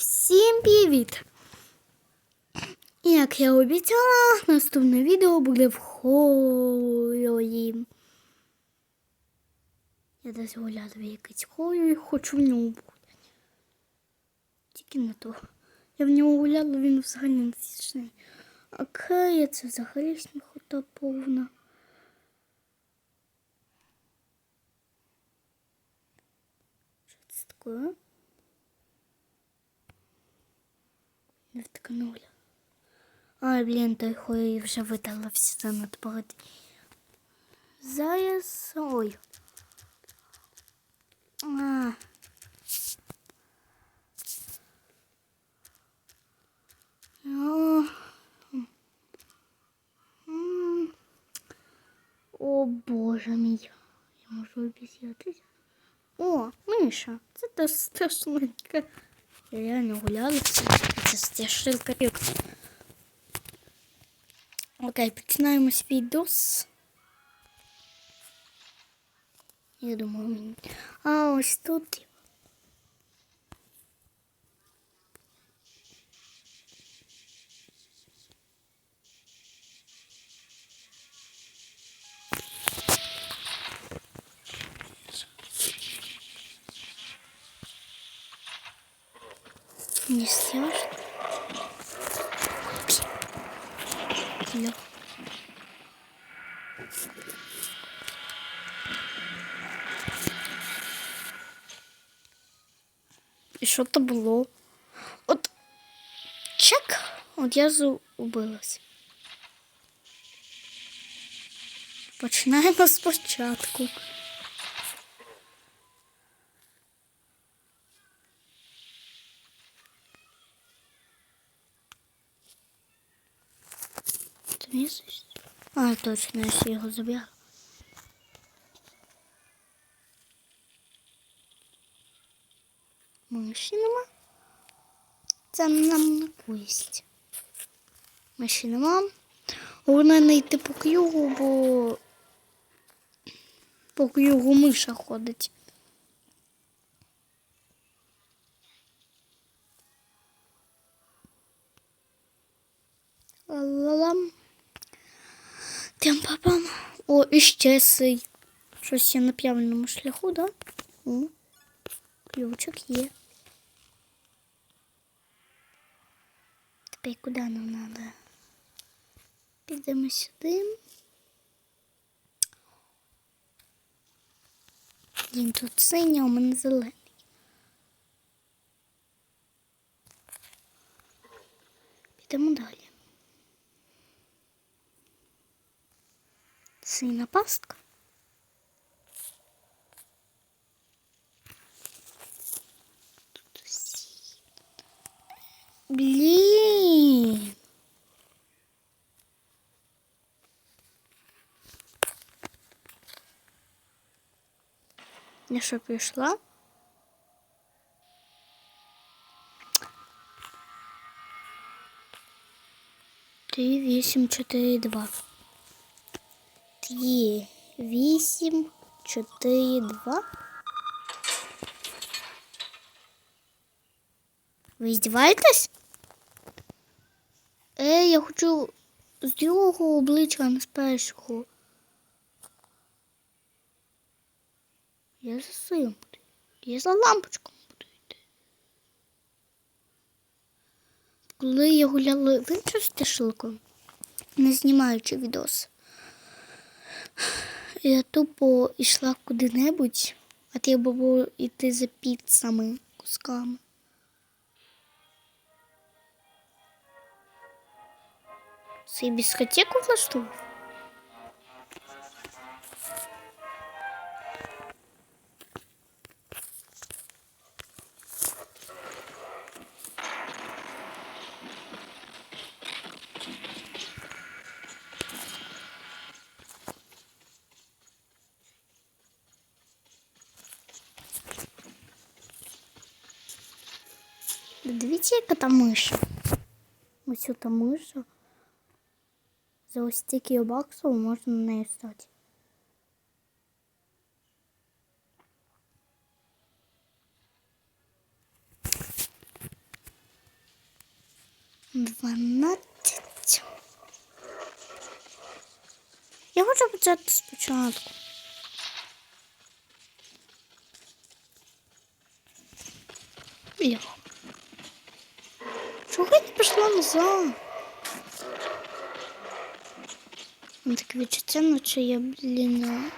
Всім привіт! Як я обіцяла, наступне відео буде в хорорі. Я десь в якийсь хорор, хочу в нього бути. Тільки не то. Я в нього гуляла, він взагалі не смішний. А Кея це взагалі сміхота повна. Що це таке? Не вткнули. Ай, блін, той хой вже видала всі занад перед. Зараз. Ой. А. О. О, боже мій. Я можу обіцятися. О, Миша, це та страшненька. Я реально гулялася. Це страшилка. Окей, починаємо свій дос. Я думаю, мені. А ось тут. Не страшно. Лёг. І що то було? От чек, от я зубилась. Починаємо спочатку. А, точно, я ще його забігла. Миші. Це нам на коїсть. Миші нема. Головне не йти по кругу, бо по кругу миша ходить. Ла-ла-лам. Тим папам. О, і ще сей. Щось я на правильному шляху, да? О, ключик є. Тепер куди нам треба? Підемо сюди. Він тут синій, а у мене зелений. Підемо далі. Сина пастка. Тут усі. Блін. Я що прийшла? Три, вісім, чотири, два. Три, вісім, чотири, два. Ви здіваєтесь? Е, я хочу з другого обличчя, не з першого. Я за своїм буду. Я за лампочком буду йти. Коли я гуляла в іншу стежку, не знімаючи відос, я тупо йшла куди-небудь, а треба було йти за піцами, кусками. Це біскотеку влаштував? Дивіться, яка там миша. Ось та миша. За ось стільки баксів можна на неї стати. Дванадцять. Я хочу почати спочатку. Бля. Пішла назад? Таке відчуття, наче я, блін,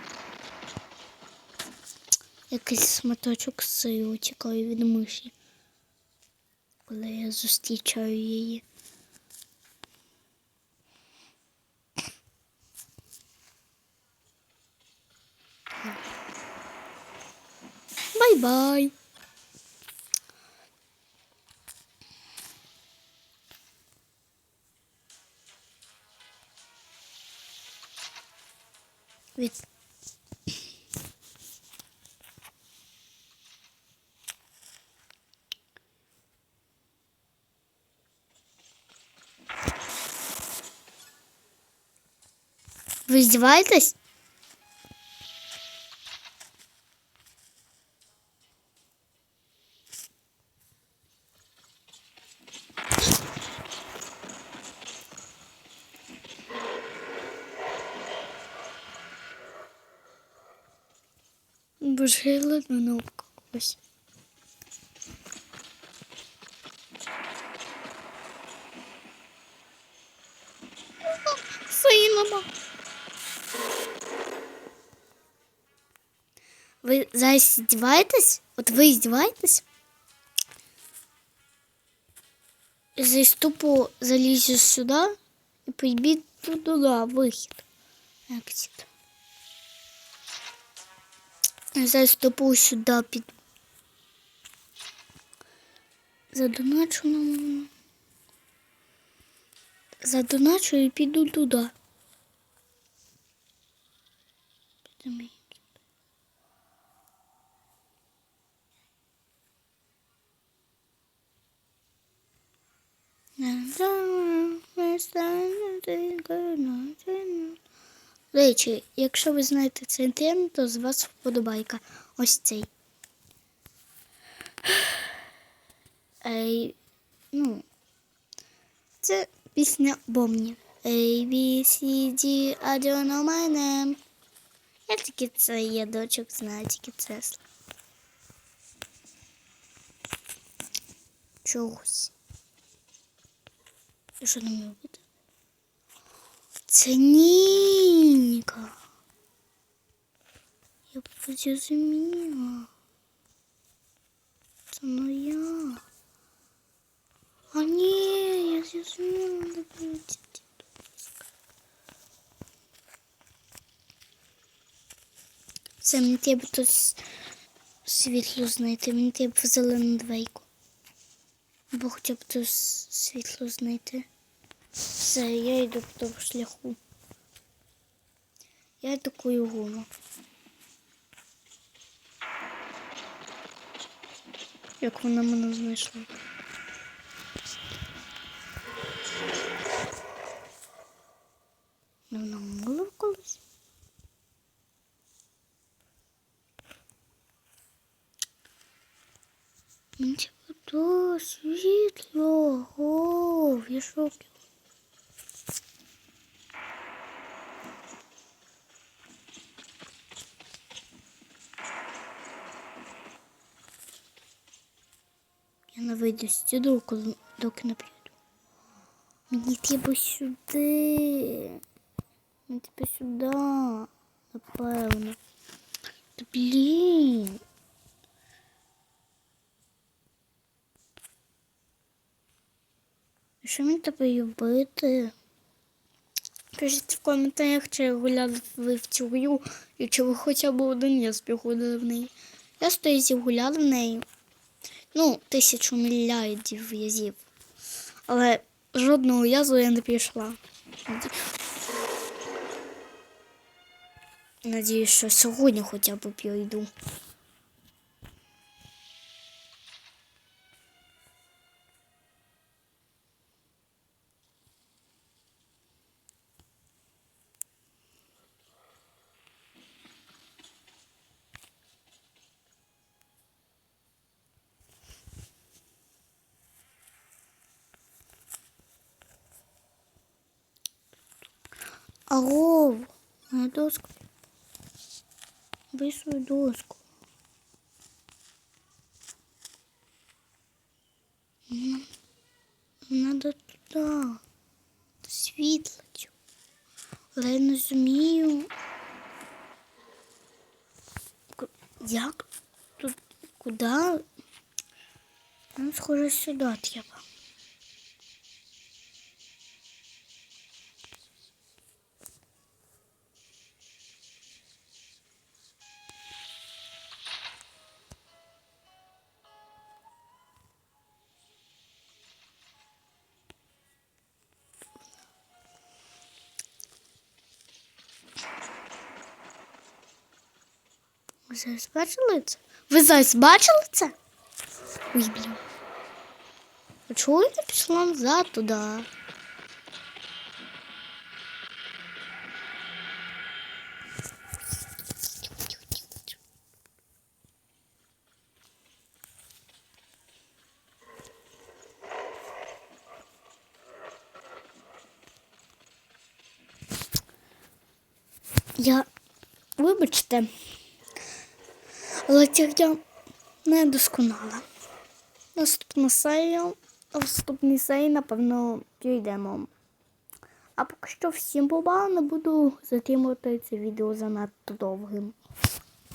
якийсь сматочок сиру тікаю від миші, коли я зустрічаю її. Бай-бай. Від... Ви издеваетесь? Боже, я ледве не обкакалась. Синема. Ви зараз издеваетесь? От ви издеваетесь? Здесь тупо залізеш сюди і підбіть туди, вихід. Exit. Я тупо сюди під. Задоначу нам. Задоначу і піду туди. Підемо. Речі, якщо ви знаєте цей тренд, то з вас вподобайка. Ось цей. Ей, ну, це пісня Бомні. A, B, C, D, I. Я тільки це є дочок, знаю тільки це. Чогось. І що нам робити? Це Ніка. Я зрозуміла. Це не я. А ні, я зрозуміла, не будете. Це мені треба тут світло знайти, мені треба зелену двейку. Бо хоча б тут світло знайти. Все, я йду по тому шляху. Я атакую гуму. Як вона мене знайшла. Вона мила колись. Мені треба світло. О, я шокі. Я не вийду з коли доки не прийду. Мені треба сюди. Мені треба сюди. Напевно. Та блін. Що мені тебе робити? Кажіть в коментарях, чи гуляли ви в цю грю, і чи ви хоча б один раз пігуляли в неї. Я стоїть гуляла в неї. Ну, тисячу мільярдів язів, Але жодного язу я не пішла. Надіюсь, що сьогодні хоча б пройду. Алло, моя доска. Свою доску. Надо туди. До світла. цього. Але я не зумію. Як тут? Куди? Нам схоже сюди треба. Ви зараз бачили це? Ви зараз бачили це? Ой, блін. А чого я пішла назад туди? Я, вибачте, але тягня не досконала. Наступна серія, наступній серії, напевно, дійдемо. А поки що всім побав, не буду затримувати це відео занадто довгим.